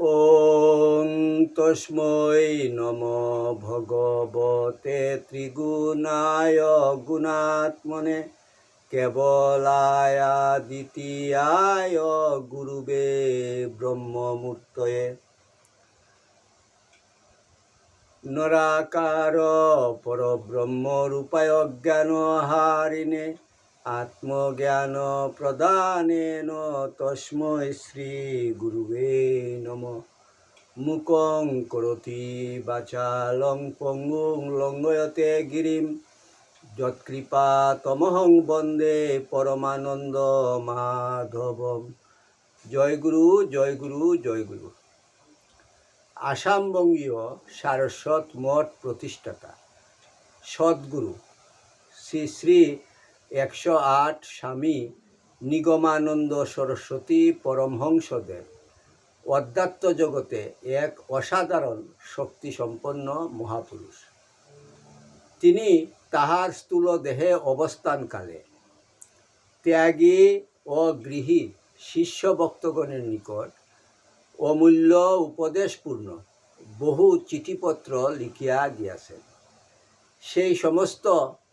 ওং তস্ময় নম ভগবতে ত্রিগুণায় গুণাত্মনে কেবলায়া দ্বিতীয় গুরুবে ব্রহ্মমূর্তয়ে। নরাকার পরব্রহ্মরূপায় জ্ঞানহারিণে আত্মজ্ঞান প্রদানেন তস্মৈ শ্রী গুরুবে নম। মুকং করতি বাচালং পঙ্গুং লঙ্ঘয়তে গিরিম। যৎকৃপা তমহং বন্দে পরমানন্দ মাধবম। জয় গুরু জয় গুরু জয় গুরু। আসামবঙ্গীয় সারস্বত মঠ প্রতিষ্ঠাতা সদ্গুরু। শ্রী শ্রী একশো আট স্বামী নিগমানন্দ সরস্বতী পরমহংসদেব। অধ্যাত্ম জগতে এক অসাধারণ শক্তিসম্পন্ন মহাপুরুষ। তিনি তাহার স্থূল দেহে অবস্থানকালে ত্যাগী ও গৃহী শিষ্য ভক্তগণের নিকট অমূল্য উপদেশপূর্ণ বহু চিঠিপত্র লিখিয়া গিয়াছেন সেই সমস্ত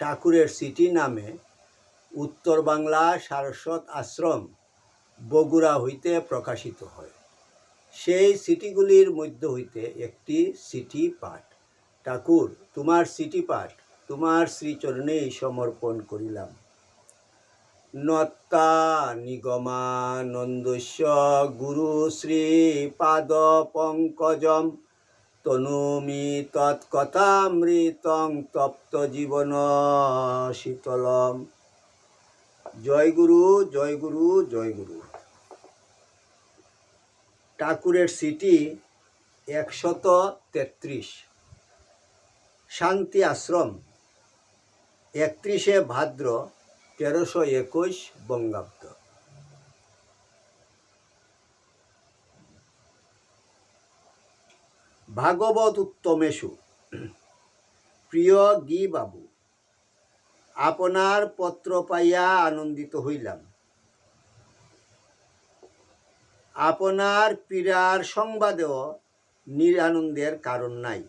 ঠাকুরের সিটি নামে উত্তর বাংলা সারস্বত আশ্রম বগুড়া হইতে প্রকাশিত হয়। সেই সিটিগুলির মধ্য হইতে একটি সিটি পাঠ। ঠাকুর, তোমার সিটি পাঠ, তোমার শ্রীচরণেই সমর্পণ করিলাম। নত্তা নিগমানন্দস্য গুরু শ্রী পাদ পঙ্কজম তনুমি তৎকথামৃতং তপ্ত জীবন শীতলম। জয় গুরু জয় গুরু জয় গুরু। ঠাকুরের সিটি একশত তেত্রিশ। শান্তি আশ্রম একত্রিশে ভাদ্র তেরোশো একুশ বঙ্গাব্দ। ভাগবত উত্তমেশু প্রিয় গি বাবু আপনার পত্র পাইয়া আনন্দিত হইলাম। আপনার পীড়ার সংবাদেও নিরানন্দের কারণ নাই।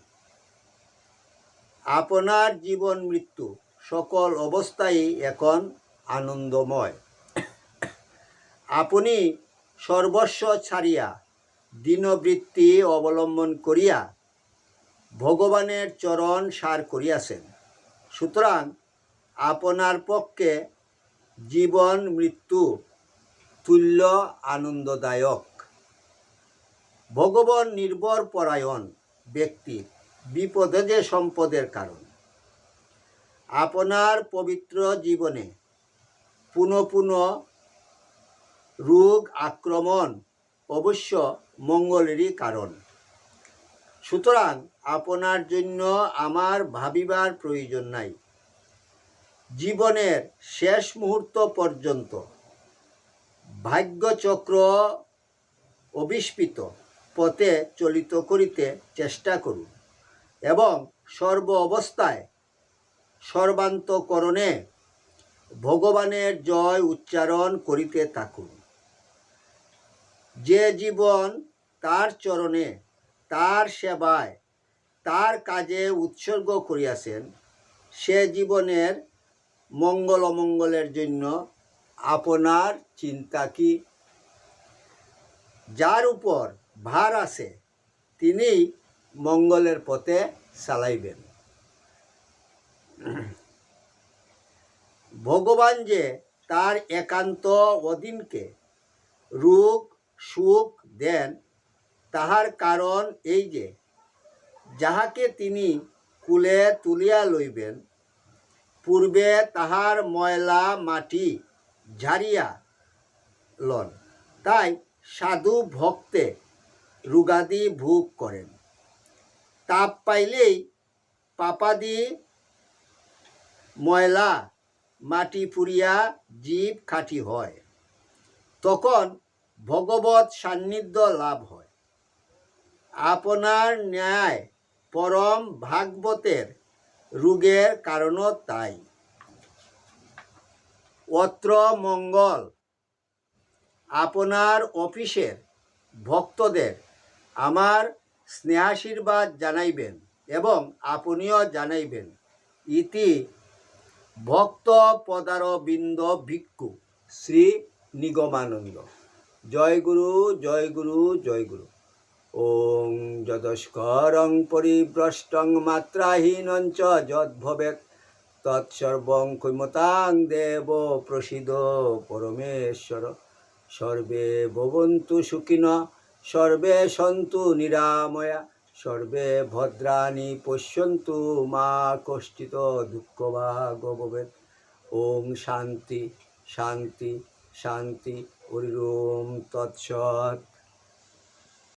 আপনার জীবন মৃত্যু সকল অবস্থায় এখন আনন্দময়। আপনি সর্বস্ব ছাড়িয়া দীনবৃত্তি অবলম্বন করিয়া ভগবানের চরণ সার করিয়াছেন। সুতরাং আপনার পক্ষে জীবন, মৃত্যু তুল্য আনন্দদায়ক। ভগবান নির্ভর পরায়ণ ব্যক্তির বিপদে যে সম্পদের কারণ। আপনার পবিত্র জীবনে পুনঃ পুনঃ রোগ আক্রমণ অবশ্য মঙ্গলেরই কারণ। সুতরাং আপনার জন্য আমার ভাবিবার প্রয়োজন নাই। জীবনের শেষ মুহূর্ত পর্যন্ত ভাগ্যচক্র অবিস্মিত পথে চলিত করিতে চেষ্টা করুন এবং সর্ব অবস্থায় সর্বান্তকরণে ভগবানের জয় উচ্চারণ করিতে থাকুন। যে জীবন তার চরণে, তার সেবায়, তার কাজে উৎসর্গ করিয়াছেন, সে জীবনের মঙ্গল অমঙ্গলের জন্য আপনার চিন্তা কি? যার উপর ভার আছে তিনি মঙ্গলের পথে চালাইবেন। ভগবান যে তার একান্ত অধীনকে রোগ সুখ দেন, তাহার কারণ এই যে, যাহাকে তিনি কুলে তুলিয়া লইবেন, পূর্বে তাহার ময়লা মাটি ঝাড়িয়া লন। তাই সাধু ভক্তে রুগাদি ভোগ করেন। তাপ পাইলেই পাপাদি ময়লা মাটি পুড়িয়া জীব খাঁটি হয়। তখন ভগবত সান্নিধ্য লাভ হয়। আপনার ন্যায় পরম ভাগবতের রোগের কারণও তাই। অত্র মঙ্গল। আপনার অফিসের ভক্তদের আমার স্নেহাশীর্বাদ জানাইবেন এবং আপনিও জানাইবেন। ইতি ভক্ত পদারবিন্দ ভিক্ষু শ্রী নিগমানন্দ। জয় গুরু জয় গুরু জয় গুরু। ওং যদস্করং পরিভ্রষ্টং মাত্রাহীন চ তৎসর্বং কৈমতাং দেব প্রসিদ পরমেশ্বর। সর্বে ভবন্তু সুখিন, সর্বে সন্তু নিরাময়া। সর্বে ভদ্রাণি পশ্যন্তু মা কষ্টিত দুঃখ বা ভবেৎ। ওং শান্তি শান্তি শান্তি। হরি ওম তৎসৎ।